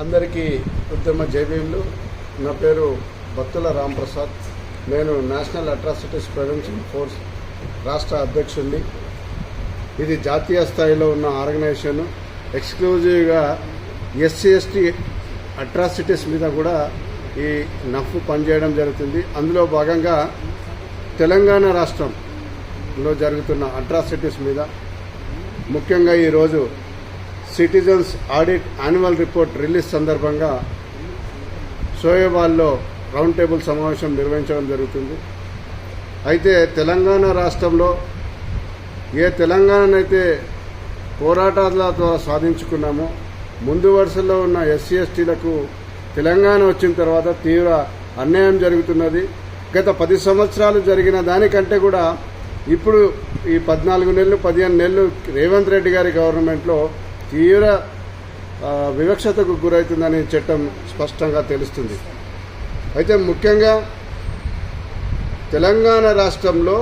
అందరికీ ఉద్యమ జైభీములు నా పేరు భక్తుల రాంప్రసాద్. నేను నేషనల్ అట్రాసిటీస్ ప్రివెన్షన్ ఫోర్స్ రాష్ట్ర అధ్యక్షుడిని ఇది జాతీయ స్థాయిలో ఉన్న ఆర్గనైజేషన్. ఎక్స్క్లూజివ్గా ఎస్సీ ఎస్టీ అట్రాసిటీస్ మీద కూడా ఈ నఫ్ పనిచేయడం జరుగుతుంది. అందులో భాగంగా తెలంగాణ రాష్ట్రంలో జరుగుతున్న అట్రాసిటీస్ మీద ముఖ్యంగా ఈరోజు citizens audit annual report release సందర్భంగా షోయబాల్లో రౌండ్ టేబుల్ సమావేశం నిర్వహించడం జరుగుతుంది. అయితే తెలంగాణ రాష్ట్రంలో ఏ తెలంగాణనైతే పోరాటాల ద్వారా సాధించుకున్నామో ముందు వరుసలో ఉన్న ఎస్సీ ఎస్టీలకు తెలంగాణ వచ్చిన తర్వాత తీవ్ర అన్యాయం జరుగుతున్నది. గత పది సంవత్సరాలు జరిగిన దానికంటే కూడా ఇప్పుడు ఈ పద్నాలుగు నెలలు పదిహేను నెలలు రేవంత్ రెడ్డి గారి గవర్నమెంట్లో తీవ్ర వివక్షతకు గురవుతుందని చట్టం స్పష్టంగా తెలుస్తుంది. అయితే ముఖ్యంగా తెలంగాణ రాష్ట్రంలో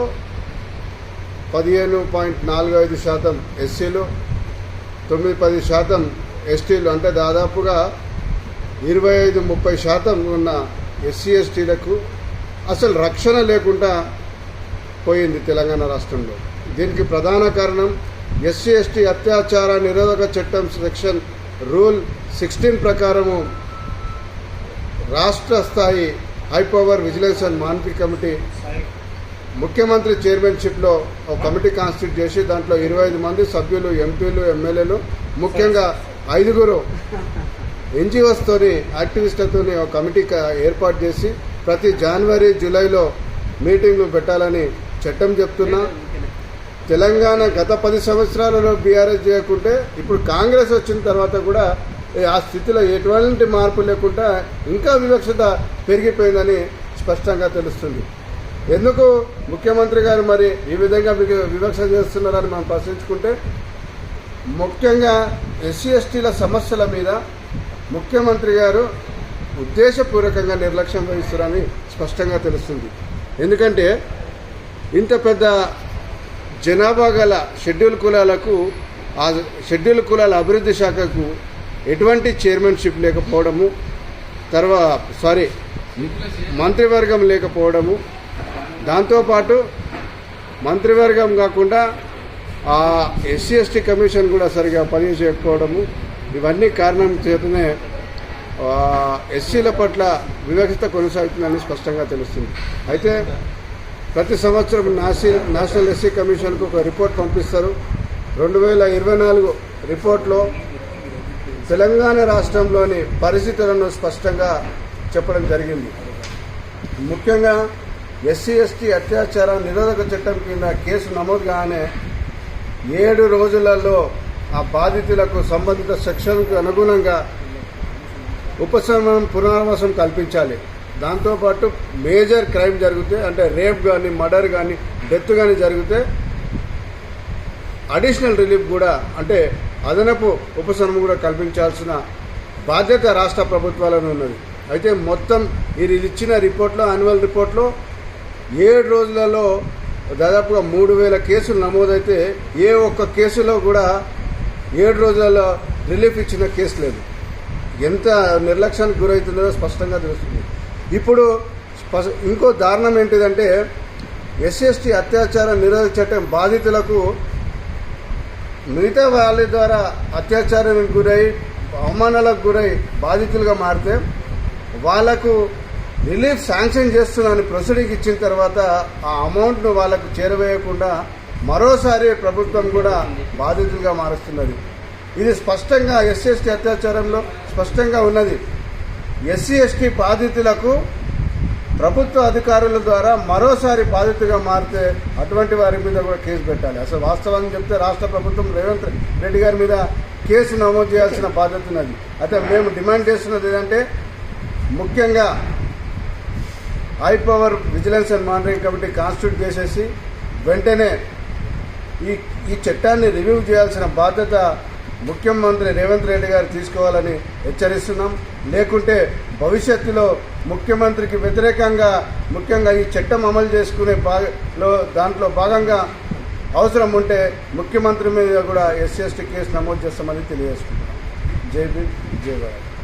పదిహేను పాయింట్ నాలుగు ఐదు శాతం ఎస్సీలు తొమ్మిది పది శాతం ఎస్టీలు అంటే దాదాపుగా ఇరవై ఐదు ముప్పై శాతం ఉన్న ఎస్సీ ఎస్టీలకు అసలు రక్షణ లేకుండా పోయింది తెలంగాణ రాష్ట్రంలో. దీనికి ప్రధాన కారణం ఎస్సీ ఎస్టీ అత్యాచార నిరోధక చట్టం సెక్షన్ రూల్ సిక్స్టీన్ ప్రకారము రాష్ట్ర స్థాయి high power vigilance and monitoring committee ముఖ్యమంత్రి చైర్మన్షిప్లో ఒక కమిటీ కాన్స్టిట్యూట్ చేసి దాంట్లో ఇరవై ఐదు మంది సభ్యులు ఎంపీలు ఎమ్మెల్యేలు ముఖ్యంగా ఐదుగురు ఎన్జిఓస్తోని యాక్టివిస్టులతోని ఒక కమిటీ ఏర్పాటు చేసి ప్రతి జనవరి జూలైలో మీటింగ్లు పెట్టాలని చట్టం చెప్తున్నా. తెలంగాణ గత పది సంవత్సరాలలో బీఆర్ఎస్ చేయకుంటే ఇప్పుడు కాంగ్రెస్ వచ్చిన తర్వాత కూడా ఆ స్థితిలో ఎటువంటి మార్పు లేకుండా ఇంకా వివక్షత పెరిగిపోయిందని స్పష్టంగా తెలుస్తుంది. ఎందుకు ముఖ్యమంత్రి గారు మరి ఈ విధంగా వివక్ష చేస్తున్నారని మనం ప్రశ్నించుకుంటే ముఖ్యంగా ఎస్సీ ఎస్టీల సమస్యల మీద ముఖ్యమంత్రి గారు ఉద్దేశపూర్వకంగా నిర్లక్ష్యం వహిస్తున్నారని స్పష్టంగా తెలుస్తుంది. ఎందుకంటే ఇంత పెద్ద జనాభా గల షెడ్యూల్ కులాలకు ఆ షెడ్యూల్ కులాల అభివృద్ధి శాఖకు ఎటువంటి చైర్మన్షిప్ లేకపోవడము తర్వాత సారీ మంత్రివర్గం లేకపోవడము దాంతోపాటు మంత్రివర్గం కాకుండా ఆ ఎస్సీ ఎస్టీ కమిషన్ కూడా సరిగా పనిచేయకపోవడము ఇవన్నీ కారణం చేతనే ఎస్సీల పట్ల వివక్షత కొనసాగుతుందని స్పష్టంగా తెలుస్తుంది. అయితే ప్రతి సంవత్సరం నాసి నేషనల్ ఎస్సీ కమిషన్కు ఒక రిపోర్ట్ పంపిస్తారు. రెండు వేల ఇరవై నాలుగు రిపోర్ట్లో తెలంగాణ రాష్ట్రంలోని పరిస్థితులను స్పష్టంగా చెప్పడం జరిగింది. ముఖ్యంగా ఎస్సీ ఎస్టీ అత్యాచార నిరోధక చట్టం కింద కేసు నమోదు కాగానే ఏడు రోజులలో ఆ బాధితులకు సంబంధిత సెక్షన్కు అనుగుణంగా ఉపశమనం పునరావాసం కల్పించాలి. దాంతోపాటు మేజర్ క్రైమ్ జరిగితే అంటే రేప్ కానీ మర్డర్ కానీ డెత్ కానీ జరిగితే అడిషనల్ రిలీఫ్ కూడా అంటే అదనపు ఉపశమనం కూడా కల్పించాల్సిన బాధ్యత రాష్ట్ర ప్రభుత్వాలను ఉన్నది. అయితే మొత్తం ఇది ఇచ్చిన రిపోర్ట్లో యాన్యువల్ రిపోర్ట్లో ఏడు రోజులలో దాదాపుగా మూడు వేల కేసులు నమోదైతే ఏ ఒక్క కేసులో కూడా ఏడు రోజులలో రిలీఫ్ ఇచ్చిన కేసు లేదు. ఎంత నిర్లక్ష్యానికి గురవుతుందో స్పష్టంగా తెలుస్తుంది. ఇప్పుడు స్ప- ఇంకో దారుణం ఏంటిదంటే ఎస్సీఎస్టీ అత్యాచార నిరోధక చట్టం బాధితులకు మిగతా వాళ్ళ ద్వారా అత్యాచారానికి గురై అవమానాలకు గురై బాధితులుగా మారితే వాళ్ళకు రిలీఫ్ శాంక్షన్ చేస్తున్నాను ప్రొసీడింగ్ ఇచ్చిన తర్వాత ఆ అమౌంట్ను వాళ్ళకు చేరవేయకుండా మరోసారి ప్రభుత్వం కూడా బాధితులుగా మారుస్తున్నది. ఇది స్పష్టంగా ఎస్సీ అత్యాచారంలో స్పష్టంగా ఉన్నది. ఎస్సీ ఎస్టీ బాధితులకు ప్రభుత్వ అధికారుల ద్వారా మరోసారి బాధితుగా మారితే అటువంటి వారి మీద కూడా కేసు పెట్టాలి. అసలు వాస్తవాన్ని చెప్తే రాష్ట్ర ప్రభుత్వం రేవంత్ రెడ్డి గారి మీద కేసు నమోదు చేయాల్సిన బాధ్యత ఉన్నది. అయితే మేము డిమాండ్ చేస్తున్నది ఏంటంటే ముఖ్యంగా high power vigilance and monitoring committee constitute చేసేసి వెంటనే ఈ ఈ చట్టాన్ని రివ్యూ చేయాల్సిన బాధ్యత ముఖ్యమంత్రి రేవంత్ రెడ్డి గారు తీసుకోవాలని హెచ్చరిస్తున్నాం. లేకుంటే భవిష్యత్తులో ముఖ్యమంత్రికి వ్యతిరేకంగా ముఖ్యంగా ఈ చట్టం అమలు చేసుకునే భాగలో దాంట్లో భాగంగా అవసరం ఉంటే ముఖ్యమంత్రి మీద కూడా ఎస్సీ ఎస్టీ కేసు నమోదు చేస్తామని తెలియజేసుకుంటున్నాం జై భీమ్ జై భారత్.